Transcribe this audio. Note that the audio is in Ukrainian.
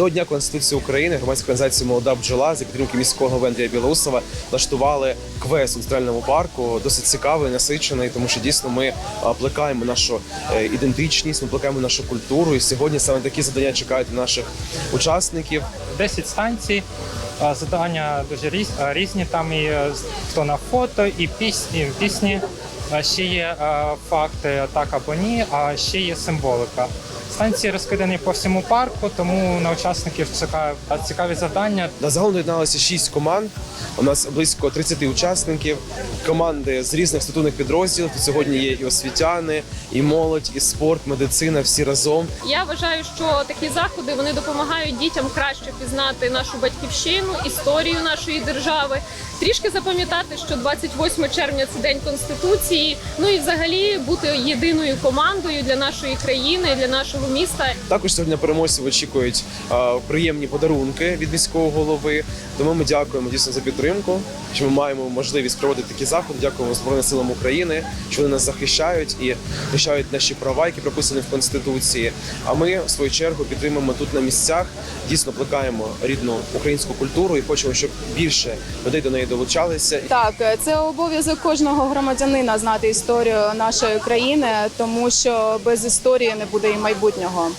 До Дня Конституції України громадська організація Молода бджола за підтримки міського голови Андрія Білоусова влаштували квест у центральному парку, досить цікавий, насичений, тому що дійсно ми а, плекаємо нашу е, ідентичність, ми плекаємо нашу культуру. І сьогодні саме такі завдання чекають наших учасників. 10 станцій. А, Завдання дуже різ- різні. Там і е, хто на фото, і пісні. пісні. А Ще є факти так або ні, а ще є символика. Станції розкидані по всьому парку, тому на учасників чекає цікаві завдання. На загалом доєдналося 6 команд. У нас близько 30 учасників. Команди з різних статутних підрозділів. Тут сьогодні є і освітяни, і молодь, і спорт, медицина. Всі разом. Я вважаю, що такі заходи вони допомагають дітям краще пізнати нашу батьківщину, історію нашої держави, трішки запам'ятати, що 28 червня це день конституції. Ну і взагалі бути єдиною командою для нашої країни, для нашого міста. Також сьогодні переможців очікують приємні подарунки від міського голови. Тому ми дякуємо дійсно за підтримку. Що ми маємо можливість проводити такі заходи. Дякуємо Збройним силам України, що вони нас захищають і захищають наші права, які прописані в конституції. А ми в свою чергу підтримуємо тут на місцях. Дійсно плекаємо рідну українську культуру і хочемо, щоб більше людей до неї долучалися. Так, це обов'язок кожного громадянина знати історію нашої країни, тому що без історії не буде і майбутнього.